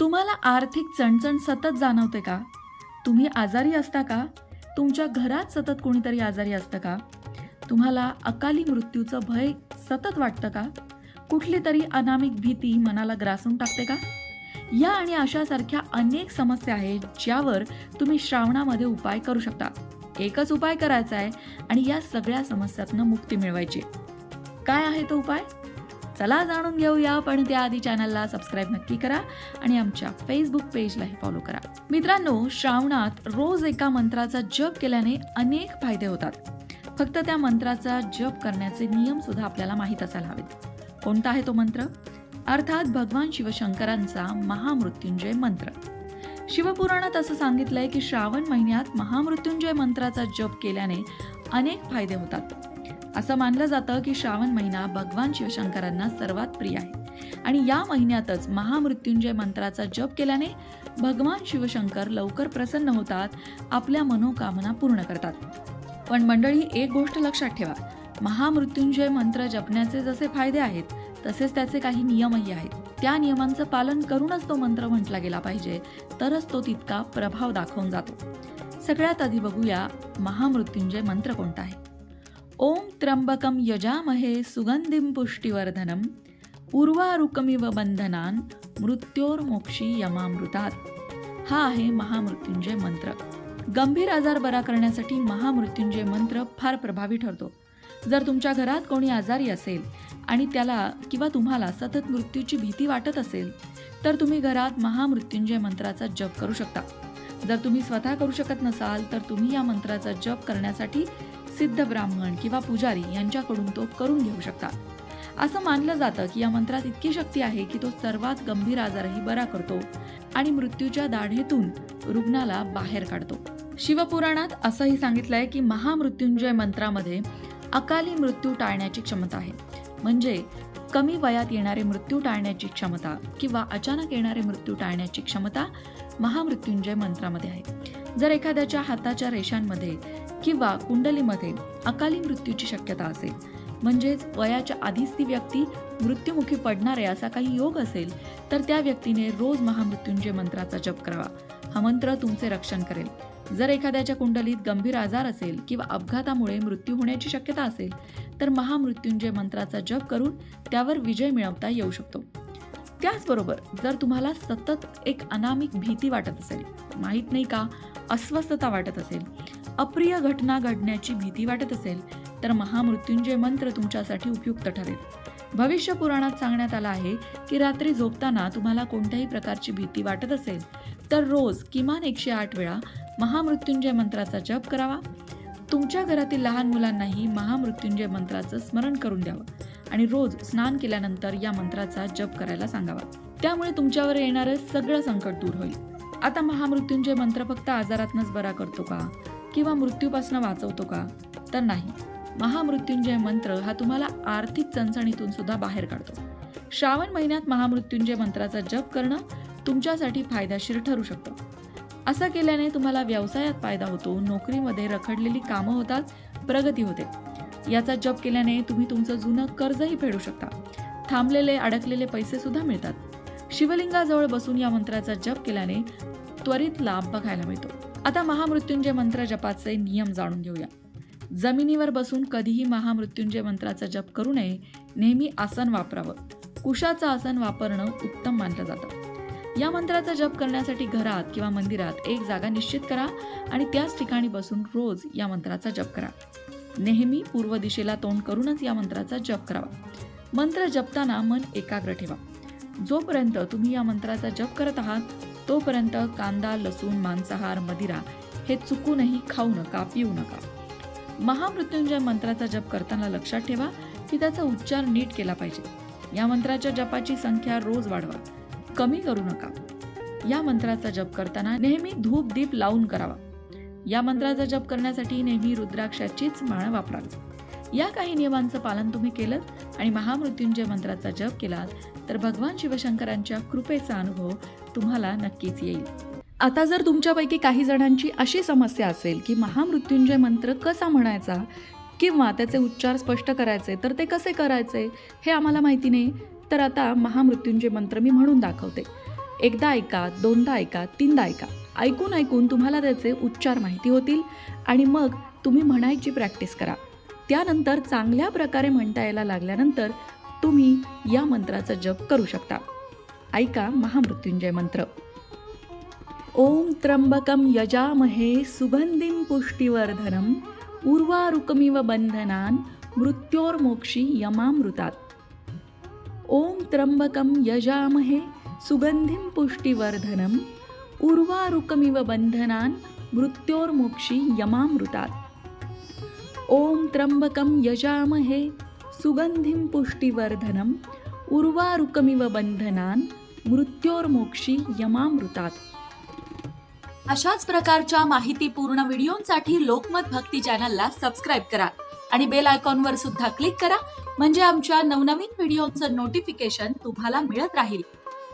तुम्हाला आर्थिक चणचण सतत जाणवते का? तुम्ही आजारी असता का? तुमच्या घरात सतत कोणीतरी आजारी असतं का? तुम्हाला अकाली मृत्यूचं भय सतत वाटतं का? कुठली तरी अनामिक भीती मनाला ग्रासून टाकते का? या आणि अशासारख्या अनेक समस्या आहेत ज्यावर तुम्ही श्रावणामध्ये उपाय करू शकता. एकच उपाय करायचा आहे आणि या सगळ्या समस्यातनं मुक्ती मिळवायची. काय आहे तो उपाय? चला जाणून घेऊया पण त्याआधी चॅनलला सबस्क्राईब नक्की करा आणि आमच्या फेसबुक पेजलाही फॉलो करा. मित्रांनो श्रावणात रोज एका मंत्राचा जप केल्याने अनेक फायदे होतात. फक्त त्या मंत्राचा जप करण्याचे नियम सुद्धा आपल्याला माहीत असायला हवेत. कोणता आहे तो मंत्र? अर्थात भगवान शिवशंकरांचा महामृत्युंजय मंत्र. शिवपुराणात असं सांगितलंय की श्रावण महिन्यात महामृत्युंजय मंत्राचा जप केल्याने अनेक फायदे होतात. असं मानलं जातं की श्रावण महिना भगवान शिवशंकरांना सर्वात प्रिय आहे. आणि या महिन्यातच महामृत्युंजय मंत्राचा जप केल्याने भगवान शिवशंकर लवकर प्रसन्न होतात आपल्या मनोकामना पूर्ण करतात. पण मंडळी एक गोष्ट लक्षात ठेवा. महामृत्युंजय मंत्र जपण्याचे जसे फायदे आहेत तसेच त्याचे काही नियमही आहेत. त्या नियमांचं पालन करूनच तो मंत्र म्हटला गेला पाहिजे तरच तो तितका प्रभाव दाखवून जातो. सगळ्यात आधी बघूया महामृत्युंजय मंत्र कोणता आहे. ओम त्र्यंबकम यजामहे सुगंधिम पुष्टिवर्धनम उर्वारुकमिव बंधनान मृत्योर्मोक्षी यमामृतात. हा आहे महामृत्युंजय मंत्र. गंभीर आजार बरा करण्यासाठी महामृत्युंजय मंत्र फार प्रभावी ठरतो. जर तुमच्या घरात कोणी आजारी असेल आणि त्याला किंवा तुम्हाला सतत मृत्यूची भीती वाटत असेल तर तुम्ही घरात महामृत्युंजय मंत्राचा जप करू शकता. जर तुम्ही स्वतः करू शकत नसाल तर तुम्ही या मंत्राचा जप करण्यासाठी सिद्ध ब्राह्मण किंवा पुजारी यांच्याकडून तो करून घेऊ शकता असं मानलं जातं की या मंत्रात इतकी शक्ती आहे की तो सर्वात गंभीर आजारही बरा करतो आणि मृत्यूच्या दाढेतून रुग्णाला बाहेर काढतो. शिवपुराणात असंही सांगितलंय की महामृत्युंजय मंत्रामध्ये अकाली मृत्यू टाळण्याची क्षमता आहे. म्हणजे कमी वयात येणारे मृत्यू टाळण्याची क्षमता किंवा अचानक येणारे मृत्यू टाळण्याची क्षमता महामृत्युंजय मंत्रामध्ये आहे. जर एखाद्याच्या हाताच्या रेषांमध्ये किंवा कुंडलीमध्ये अकाली मृत्यूची शक्यता असेल. म्हणजेच वयाच्या आधीच ती व्यक्ती मृत्युमुखी पडणारे असा काही योग असेल तर त्या व्यक्तीने रोज महामृत्युंजय मंत्राचा जप करावा. हा मंत्र तुमचे रक्षण करेल. जर एखाद्याच्या कुंडलीत गंभीर आजार असेल किंवा अपघातामुळे मृत्यू होण्याची शक्यता असेल तर महामृत्युंजय मंत्राचा जप करून त्यावर विजय मिळवता येऊ शकतो. त्याचबरोबर जर तुम्हाला सतत एक अनामिक भीती वाटत असेल माहीत नाही का अस्वस्थता वाटत असेल अप्रिय घटना घडण्याची भीती वाटत असेल तर महामृत्युंजय मंत्र तुमच्यासाठी उपयुक्त ठरेल. भविष्य पुराणात सांगण्यात आलं आहे की रात्री झोपताना तुम्हाला कोणत्याही प्रकारची भीती वाटत असेल तर रोज किमान एकशे आठ वेळा महामृत्युंजय मंत्राचा जप करावा. तुमच्या घरातील लहान मुलांनाही महामृत्युंजय मंत्राचं स्मरण करून द्यावं. आणि रोज स्नान केल्यानंतर या मंत्राचा जप करायला सांगावा. त्यामुळे तुमच्यावर येणारं सगळं संकट दूर होईल. आता महामृत्युंजय मंत्र फक्त आजारातनच बरा करतो का? किंवा मृत्यूपासून वाचवतो का? तर नाही. महामृत्युंजय मंत्र हा तुम्हाला आर्थिक चणचणीतून सुद्धा बाहेर काढतो. श्रावण महिन्यात महामृत्युंजय मंत्राचा जप करणं तुमच्यासाठी फायदेशीर ठरू शकतं. असं केल्याने तुम्हाला व्यवसायात फायदा होतो नोकरीमध्ये रखडलेली कामं होतात प्रगती होते. याचा जप केल्याने तुम्ही तुमचं जुनं कर्जही फेडू शकता. थांबलेले अडकलेले पैसे सुद्धा मिळतात. शिवलिंगाजवळ बसून या मंत्राचा जप केल्याने त्वरित लाभ बघायला मिळतो. आता महामृत्युंजय मंत्र जपाचे नियम जाणून घेऊया. जमिनीवर बसून कधीही महामृत्युंजय मंत्राचा जप करू नये नेहमी आसन वापरावं. कुशाचं आसन वापरणं उत्तम मानलं जातं. या मंत्राचा जप करण्यासाठी घरात किंवा मंदिरात एक जागा निश्चित करा आणि त्याच ठिकाणी बसून रोज या मंत्राचा जप करा. नेहमी पूर्व दिशेला तोंड करूनच या मंत्राचा जप करावा. मंत्र जपताना मन एकाग्र ठेवा. जोपर्यंत तुम्ही या मंत्राचा जप करत आहात तोपर्यंत कांदा लसूण मांसाहार मदिरा हे चुकूनही खाऊ नका पिऊ नका. महामृत्युंजय मंत्राचा जप करताना लक्षात ठेवा की त्याचा उच्चार नीट केला पाहिजे. या मंत्राच्या जपाची संख्या रोज वाढवा. कमी करू नका. या मंत्राचा जप करताना नेहमी धूप दीप लावून करावा. या मंत्राचा जप करण्यासाठी नेहमी रुद्राक्षाचीच माळ वापरावी. या काही नियमांचं पालन तुम्ही केलं आणि महामृत्युंजय मंत्राचा जप केलात तर भगवान शिवशंकरांच्या कृपेचा अनुभव तुम्हाला नक्कीच येईल. आता जर तुमच्यापैकी काही जणांची अशी समस्या असेल की महामृत्युंजय मंत्र कसा म्हणायचा किंवा त्याचे उच्चार स्पष्ट करायचे तर ते कसे करायचे हे आम्हाला माहिती नाही तर आता महामृत्युंजय मंत्र मी म्हणून दाखवते. एकदा ऐका दोनदा ऐका तीनदा ऐका. ऐकून ऐकून तुम्हाला त्याचे उच्चार माहिती होतील आणि मग तुम्ही म्हणायची प्रॅक्टिस करा. त्यानंतर चांगल्या प्रकारे म्हणता यायला लागल्यानंतर तुम्ही या मंत्राचा जप करू शकता. ऐका महामृत्युंजय मंत्र. ओम त्र्यंबकम यजामहे सुगंधीम पुष्टिवर्धनम उर्वारुकमिव बंधनान मृत्योर्मोक्षी यमामृतात. ओम त्र्यंबकम यजामहे सुगंधीम पुष्टिवर्धनम उर्वारुकमिव बंधनान मृत्योर्मोक्षी यमामृतात। ओम त्र्यंबकम यजामहे सुगंधिं पुष्टिवर्धनम उर्वारुकमिव बंधनान मृत्योर्मोक्षी यमामृतात। अशाच प्रकारच्या माहितीपूर्ण व्हिडिओंसाठी लोकमत भक्ती चॅनलला सबस्क्राईब करा आणि बेल आयकॉनवर सुद्धा क्लिक करा म्हणजे आमच्या नवनवीन व्हिडिओचं नोटिफिकेशन तुम्हाला मिळत राहील.